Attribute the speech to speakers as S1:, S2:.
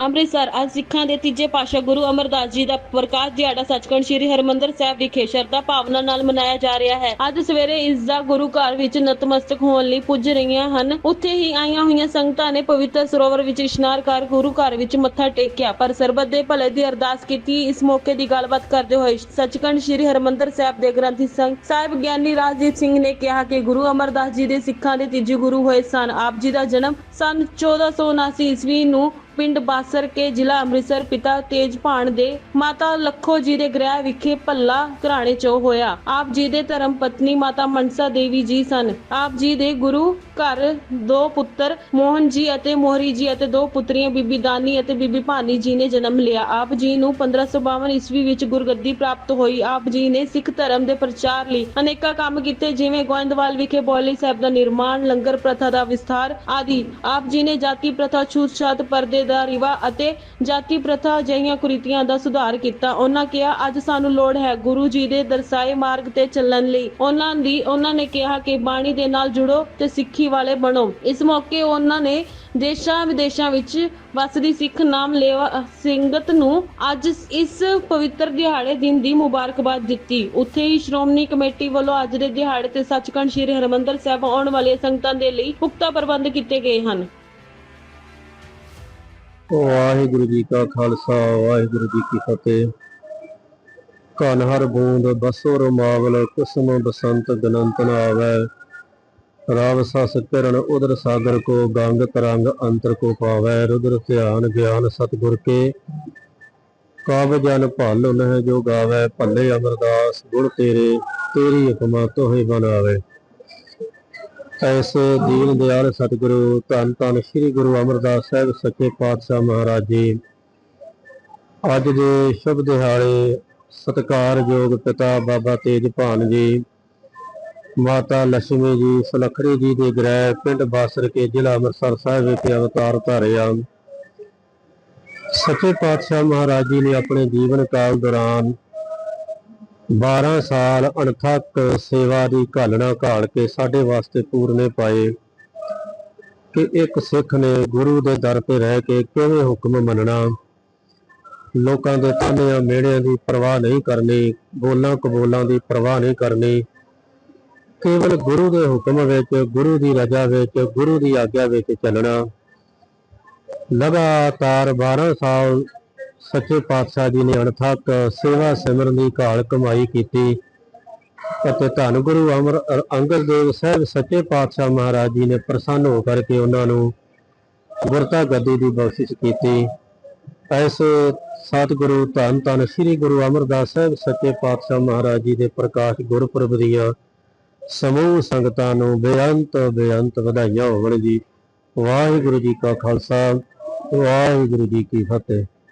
S1: ਅੰਮ੍ਰਿਤਸਰ ਅੱਜ ਸਿੱਖਾਂ ਦੇ ਤੀਜੇ ਪਾਤਸ਼ਾਹ ਗੁਰੂ ਅਮਰਦਾਸ ਜੀ ਦਾ ਪ੍ਰਕਾਸ਼ ਦਿਹਾੜਾ ਸੱਚਖੰਡ ਸ੍ਰੀ ਹਰਿਮੰਦਰ ਸਾਹਿਬ ਵਿਖੇ ਸ਼ਰਧਾ ਭਾਵਨਾ ਨਾਲ ਮਨਾਇਆ ਜਾ ਰਿਹਾ ਹੈ। ਅੱਜ ਸਵੇਰੇ ਇਸ ਦਾ ਗੁਰੂ ਘਰ ਵਿੱਚ ਨਤਮਸਤਕ ਹੋਣ ਲਈ ਪੁੱਜ ਰਹੀਆਂ ਹਨ। ਉੱਥੇ ਹੀ ਆਈਆਂ ਹੋਈਆਂ ਸੰਗਤਾਂ ਨੇ ਪਵਿੱਤਰ ਸਰੋਵਰ ਵਿੱਚ ਇਸ਼ਨਾਨ ਕਰ ਗੁਰੂ ਘਰ ਵਿੱਚ ਮੱਥਾ ਟੇਕਿਆ। ਪਰ ਸਰਬੱਤ ਦੇ ਭਲੇ ਦੀ ਅਰਦਾਸ ਕੀਤੀ। ਇਸ ਮੌਕੇ ਦੀ ਗੱਲਬਾਤ ਕਰਦੇ ਹੋਏ ਸੱਚਖੰਡ ਸ੍ਰੀ ਹਰਿਮੰਦਰ ਸਾਹਿਬ ਦੇ ਗ੍ਰੰਥੀ ਸੰਘ ਸਾਹਿਬ ਗਿਆਨੀ ਰਾਜਦੀਪ ਸਿੰਘ ਨੇ ਕਿਹਾ ਕਿ ਗੁਰੂ ਅਮਰਦਾਸ ਜੀ ਦੇ ਸਿੱਖਾਂ ਦੇ ਤੀਜੇ ਗੁਰੂ ਹੋਏ ਸਨ। ਆਪ ਜੀ ਦਾ ਜਨਮ ਸਨ 1479 ਈਸਵੀ ਨੂੰ ਪਿੰਡ ਬਾਸਰ ਕੇ ਜ਼ਿਲ੍ਹਾ ਅੰਮ੍ਰਿਤਸਰ ਪਿਤਾ ਤੇਜਭਾਨ ਦੇ ਮਾਤਾ ਲੱਖੋ ਜੀ ਦੇ ਗ੍ਰਹਿ ਵਿਖੇ ਭੱਲਾ ਘਰਾਣੇ ਚੋਂ ਹੋਇਆ। ਆਪ ਜੀ ਦੇ ਧਰਮ ਪਤਨੀ ਮਾਤਾ ਮਨਸਾ ਦੇਵੀ ਜੀ ਸਨ। ਆਪ ਜੀ ਦੇ ਗੁਰੂ ਘਰ ਦੋ ਪੁੱਤਰ, ਮੋਹਨ ਜੀ ਅਤੇ ਮੋਹਰੀ ਜੀ ਅਤੇ ਦੋ ਪੁੱਤਰੀਆਂ, ਬੀਬੀ ਦਾਨੀ ਅਤੇ ਬੀਬੀ ਭਾਨੀ ਜੀ ਨੇ ਜਨਮ ਲਿਆ। ਆਪ ਜੀ ਨੂੰ 1552 ਈਸਵੀ ਵਿੱਚ ਗੁਰਗੱਦੀ ਪ੍ਰਾਪਤ ਹੋਈ। ਆਪ ਜੀ ਨੇ ਸਿੱਖ ਧਰਮ ਦੇ ਪ੍ਰਚਾਰ ਲਈ ਅਨੇਕਾਂ ਕੰਮ ਕੀਤੇ, ਜਿਵੇਂ ਗੋਇੰਦਵਾਲ ਵਿਖੇ ਬੋਲੀ ਸਾਹਿਬ ਦਾ ਨਿਰਮਾਣ, ਲੰਗਰ ਪ੍ਰਥਾ ਦਾ ਵਿਸਥਾਰ ਆਦਿ। ਆਪ ਜੀ ਨੇ ਜਾਤੀ ਪ੍ਰਥਾ, ਛੂਤ-ਛਾਤ, ਪਰਦੇ ਦਾ ਰਿਵਾ ਅਤੇ ਜਾਤੀ ਪ੍ਰਥਾ ਜਿਹੀਆਂ ਕੁਰੀਤੀਆਂ ਦਾ ਸੁਧਾਰ ਕੀਤਾ। ਉਹਨਾਂ ਕਿਹਾ, ਅੱਜ ਸਾਨੂੰ ਲੋੜ ਹੈ ਗੁਰੂ ਜੀ ਦੇ ਦਰਸਾਏ ਮਾਰਗ ਤੇ ਚੱਲਣ ਲਈ। ਉਹਨਾਂ ਦੀ, ਉਹਨਾਂ ਨੇ ਕਿਹਾ ਕਿ ਬਾਣੀ ਦੇ ਨਾਲ ਜੁੜੋ ਤੇ ਸਿੱਖੀ ਵਾਲੇ ਬਣੋ। ਇਸ ਮੌਕੇ ਉਹਨਾਂ ਨੇ ਦੇਸ਼ਾਂ ਵਿਦੇਸ਼ਾਂ ਵਿੱਚ ਵਸਦੀ ਸਿੱਖ ਨਾਮ ਲੇਵਾ ਸੰਗਤ ਨੂੰ ਅੱਜ ਇਸ ਪਵਿੱਤਰ ਦਿਹਾੜੇ ਦਿਨ ਦੀ ਮੁਬਾਰਕਬਾਦ ਦਿੱਤੀ। ਉੱਥੇ ਹੀ ਸ਼੍ਰੋਮਣੀ ਕਮੇਟੀ ਵੱਲੋਂ ਅੱਜ ਦੇ ਦਿਹਾੜੇ ਤੇ ਸੱਚਖੰਡ ਸ੍ਰੀ ਹਰਿਮੰਦਰ ਸਾਹਿਬ ਆਉਣ ਵਾਲੇ ਸੰਗਤਾਂ ਦੇ ਲਈ ਪੁਖਤਾ ਪ੍ਰਬੰਧ ਕੀਤੇ ਗਏ ਹਨ।
S2: ਵਾਹਿਗੁਰੂ ਜੀ ਕਾ ਖਾਲਸਾ, ਵਾਹਿਗੁਰੂ ਜੀ ਕੀ ਫਤਿਹ। ਕਨ ਹਰ ਬੂੰਦ, ਬਸੋ ਰਮਾਵਲ ਕੁਸਮ ਬਸੰਤ ਗਨੰਤ ਨ ਆਵੈ ਰਾਵ ਸਸ ਕਿਰਨ, ਉਦਰ ਸਾਗਰ ਕੋ ਗੰਗ ਤਰੰਗ ਅੰਤਰ ਕੋ ਪਾਵੈ। ਰੁਦਰ ਧਿਆਨ ਗਿਆਨ ਸਤਿਗੁਰ ਕੇ। ਕਾਬ ਜਨ ਭਲ ਨਹਿ ਜੋ ਗਾਵੈ, ਭੱਲੇ ਅਮਰਦਾਸ, ਗੁਣ ਤੇਰੇ, ਤੇਰੀ ਹੁਕਮਾ ਤੋਹੇ ਬਣਾਵੇ ਐਸੇ ਦੀਨ ਦਿਆਲ ਸਤਿਗੁਰੂ, ਧੰਨ ਧੰਨ ਸ੍ਰੀ ਗੁਰੂ ਅਮਰਦਾਸ ਸਾਹਿਬ ਸੱਚੇ ਪਾਤਸ਼ਾਹ ਮਹਾਰਾਜ ਜੀ। ਅੱਜ ਦੇ ਸ਼ੁਭ ਦਿਹਾੜੇ ਸਤਿਕਾਰਯੋਗ ਪਿਤਾ ਬਾਬਾ ਤੇਜਭਾਨ ਜੀ, ਮਾਤਾ ਲక్ష్ਮੀ ਜੀ ਸੁਲਖੜੀ ਜੀ ਦੇ ਗ੍ਰਹਿ ਪਿੰਡ ਬਾਸਰ ਕੇ ਜ਼ਿਲ੍ਹਾ ਅੰਮ੍ਰਿਤਸਰ ਸਾਹਿਬ ਵਿਖੇ ਅਵਤਾਰ ਧਾਰਿਆ। ਸੱਚੇ ਪਾਤਸ਼ਾਹ ਮਹਾਰਾਜ ਜੀ ਨੇ ਆਪਣੇ ਜੀਵਨ ਕਾਲ ਦੌਰਾਨ 12 ਸਾਲ ਅਣਥੱਕ ਸੇਵਾ ਦੀ ਘਾਲਣਾ ਘਾਲ ਕੇ ਸਾਡੇ ਵਾਸਤੇ ਪੂਰਨੇ ਪਾਏ ਕਿ ਇੱਕ ਸਿੱਖ ਨੇ ਗੁਰੂ ਦੇ ਦਰ ਤੇ ਰਹਿ ਕੇ ਕਿਵੇਂ ਹੁਕਮ ਮੰਨਣਾ? ਲੋਕਾਂ ਦੇ ਤਾਨਿਆਂ ਮਿਹਣਿਆਂ ਦੀ ਪਰਵਾਹ ਨਹੀਂ ਕਰਨੀ, ਬੋਲਾਂ ਕਬੋਲਾਂ ਦੀ ਪਰਵਾਹ ਨਹੀਂ ਕਰਨੀ। ਕੇਵਲ ਗੁਰੂ ਦੇ ਹੁਕਮ ਵਿੱਚ, ਗੁਰੂ ਦੀ ਰਜ਼ਾ ਵਿੱਚ, ਗੁਰੂ ਦੀ ਆਗਿਆ ਵਿੱਚ ਚੱਲਣਾ। ਲਗਾਤਾਰ 12 ਸਾਲ ਸੱਚੇ ਪਾਤਸ਼ਾਹ ਜੀ ਨੇ ਅਣਥੱਕ ਸੇਵਾ ਸਿਮਰਨ ਦੀ ਘਾਲ ਕਮਾਈ ਕੀਤੀ ਅਤੇ ਧੰਨ ਗੁਰੂ ਅਮਰ ਅੰਗਦ ਦੇਵ ਸਾਹਿਬ ਸੱਚੇ ਪਾਤਸ਼ਾਹ ਮਹਾਰਾਜ ਜੀ ਨੇ ਪ੍ਰਸੰਨ ਹੋ ਕਰਕੇ ਉਹਨਾਂ ਨੂੰ ਗੁਰਤਾ ਗੱਦੀ ਦੀ ਬਖਸ਼ਿਸ਼ ਕੀਤੀ। ਐਸੇ ਸਤਿਗੁਰੂ ਧੰਨ ਧੰਨ ਸ੍ਰੀ ਗੁਰੂ ਅਮਰਦਾਸ ਸਾਹਿਬ ਸੱਚੇ ਪਾਤਸ਼ਾਹ ਮਹਾਰਾਜ ਜੀ ਦੇ ਪ੍ਰਕਾਸ਼ ਗੁਰਪੁਰਬ ਦੀਆਂ ਸਮੂਹ ਸੰਗਤਾਂ ਨੂੰ ਬੇਅੰਤ ਬੇਅੰਤ ਵਧਾਈਆਂ ਹੋਵਣ ਜੀ। ਵਾਹਿਗੁਰੂ ਜੀ ਕਾ ਖਾਲਸਾ, ਵਾਹਿਗੁਰੂ ਜੀ ਕੀ ਫਤਿਹ।